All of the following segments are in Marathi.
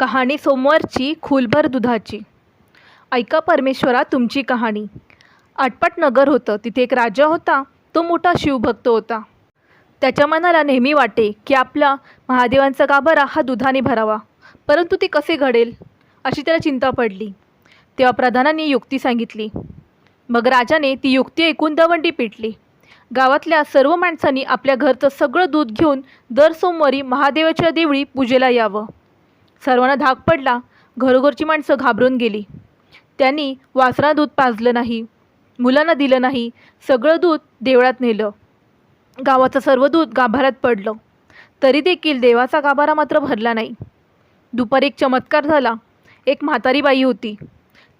कहाणी सोमवारची खुलभर दुधाची. ऐका परमेश्वरा तुमची कहाणी. आटपाट नगर होतं तिथे एक राजा होता तो मोठा शिवभक्त होता. त्याच्या मनाला नेहमी वाटे की आपला महादेवांचा गाभारा हा दुधाने भरावा परंतु ते कसे घडेल अशी त्याला चिंता पडली. तेव्हा प्रधानांनी युक्ती सांगितली. मग राजाने ती युक्ती ऐकून दवंडी पेटली. गावातल्या सर्व माणसांनी आपल्या घरचं सगळं दूध घेऊन दर सोमवारी महादेवाच्या देवळी पूजेला यावं. सर्वांना धाक पडला घरोघरची माणसं घाबरून गेली. त्यांनी वासरा दूध पाजलं नाही मुलांना दिलं नाही सगळं दूध देवळात नेलं. गावाचं सर्व दूध गाभाऱ्यात पडलं. तरी देखील देवाचा गाभारा मात्र भरला नाही. दुपारी एक चमत्कार झाला. एक म्हातारी बाई होती.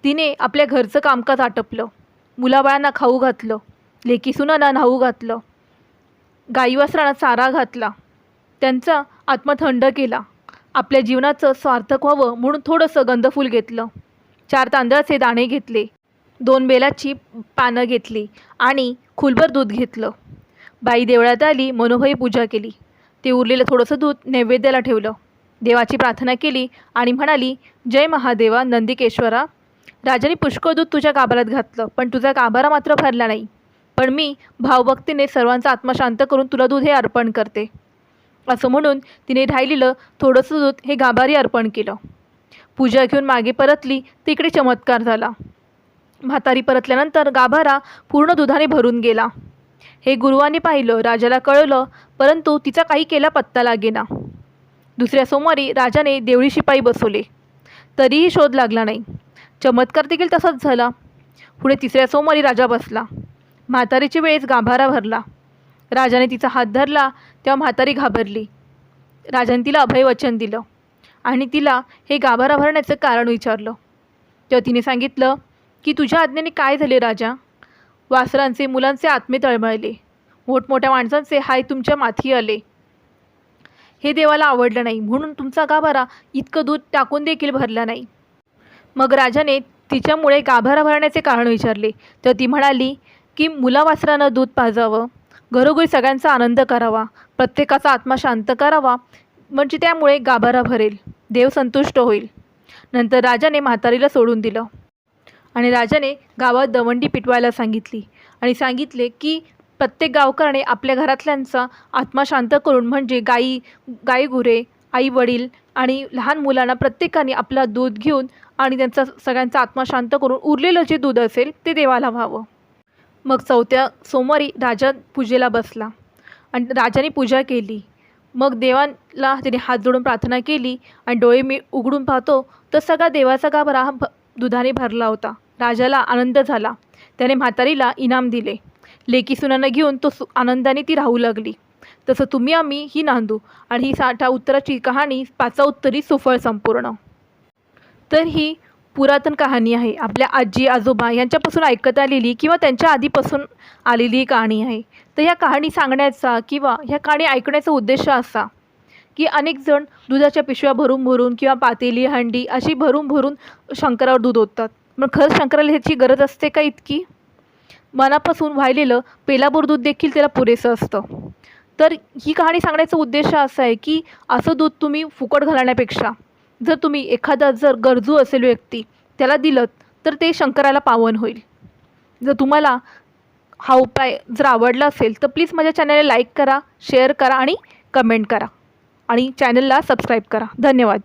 तिने आपल्या घरचं कामकाज आटपलं. मुलाबाळांना खाऊ घातलं. लेकी सुनांना न्हाऊ घातलं. गाई वासरांना चारा घातला. त्यांचा आत्मा थंड केला. आपल्या जीवनाचं सार्थक व्हावं म्हणून थोडंसं गंधफूल घेतलं. चार तांदळाचे दाणे घेतले दोन बेलाची पानं घेतली आणि खुलभर दूध घेतलं. बाई देवळात आली मनोभाई पूजा केली. ते उरलेलं थोडंसं दूध नैवेद्याला ठेवलं. देवाची प्रार्थना केली आणि म्हणाली जय महादेवा नंदिकेश्वरा राजाने पुष्कळ दूध तुझ्या गाभारात घातलं पण तुझा गाभारा मात्र भरला नाही. पण मी भावभक्तीने सर्वांचा आत्मा शांत करून तुला दूध हे अर्पण करते. असं म्हणून तिने राहिलेलं थोडंसं दूध हे गाभारी अर्पण केलं. पूजा घेऊन मागे परतली तिकडे चमत्कार झाला. म्हातारी परतल्यानंतर गाभारा पूर्ण दुधाने भरून गेला. हे गुरुवाने पाहिलं राजाला कळलं परंतु तिचा काही केला पत्ता लागेना. दुसऱ्या सोमवारी राजाने देवळी शिपाई बसवले. तरीही शोध लागला नाही. चमत्कार देखील तसाच झाला. पुढे तिसऱ्या सोमवारी राजा बसला. म्हातारीची वेळेस गाभारा भरला. राजाने तिचा हात धरला तेव्हा म्हातारी घाबरली. राजाने तिला अभयवचन दिलं आणि तिला हे गाभारा भरण्याचं कारण विचारलं. तेव्हा तिने सांगितलं की तुझ्या आज्ञेने काय झाले राजा? वासरांचे मुलांचे आत्मे तळमळले. मोठमोठ्या माणसांचे हाय तुमच्या माथी आले. हे देवाला आवडलं नाही म्हणून तुमचा गाभारा इतकं दूध टाकून देखील भरला नाही. मग राजाने तिच्यामुळे गाभारा भरण्याचे कारण विचारले. तर ती म्हणाली की मुलावासरानं दूध पाजावं. घरोघरी सगळ्यांचा आनंद करावा प्रत्येकाचा आत्मा शांत करावा म्हणजे त्यामुळे गाभारा भरेल देव संतुष्ट होईल. नंतर राजाने म्हातारीला सोडून दिलं. आणि राजाने गावात दवंडी पिटवायला सांगितली आणि सांगितले की प्रत्येक गावकऱ्याने आपल्या घरातल्यांचा आत्मा शांत करून म्हणजे गाई गाई गुरे आई वडील आणि लहान मुलांना प्रत्येकाने आपला दूध घेऊन आणि त्यांचा सगळ्यांचा आत्मा शांत करून उरलेलं जे दूध असेल ते देवाला व्हावं. मग चौथ्या सोमवारी राजा पूजेला बसला. आणि राजाने पूजा केली. मग देवाला त्याने हात जोडून प्रार्थना केली आणि डोळे मी उघडून पाहतो तर सगळा देवाचा गाभारा हा भ दुधाने भरला होता. राजाला आनंद झाला. त्याने म्हातारीला इनाम दिले. लेकी सुनांना घेऊन तो सु आनंदाने ती राहू लागली. तसं तुम्ही आम्ही ही नांदू आणि ही साठा उत्तराची कहाणी पाचा उत्तरी सुफळ संपूर्ण. तर ही पुरातन कहाणी आहे. आपल्या आजी आजोबा यांच्यापासून ऐकत आलेली किंवा त्यांच्या आधीपासून आलेली ही कहाणी आहे. तर ह्या कहाणी सांगण्याचा किंवा ह्या कहाणी ऐकण्याचा उद्देश असा की अनेक जण दुधाच्या पिशव्या भरून भरून किंवा पातेली हंडी अशी भरून भरून शंकरावर दूध ओततात. मग खरंच शंकराला ह्याची गरज असते का इतकी? मनापासून व्हायलेलं पेलाभर दूध देखील त्याला पुरेसं असतं. तर ही कहाणी सांगण्याचा उद्देश असा आहे की असं दूध तुम्ही फुकट घालण्यापेक्षा जर तुम्ही एखादा जर गरजू असेल व्यक्ती त्याला दिलं तर ते शंकराला पावन होईल. जर तुम्हाला हा उपाय जर आवडला असेल तर प्लीज माझ्या चॅनलला लाईक करा शेअर करा आणि कमेंट करा. आणि चॅनलला सबस्क्राईब करा. धन्यवाद.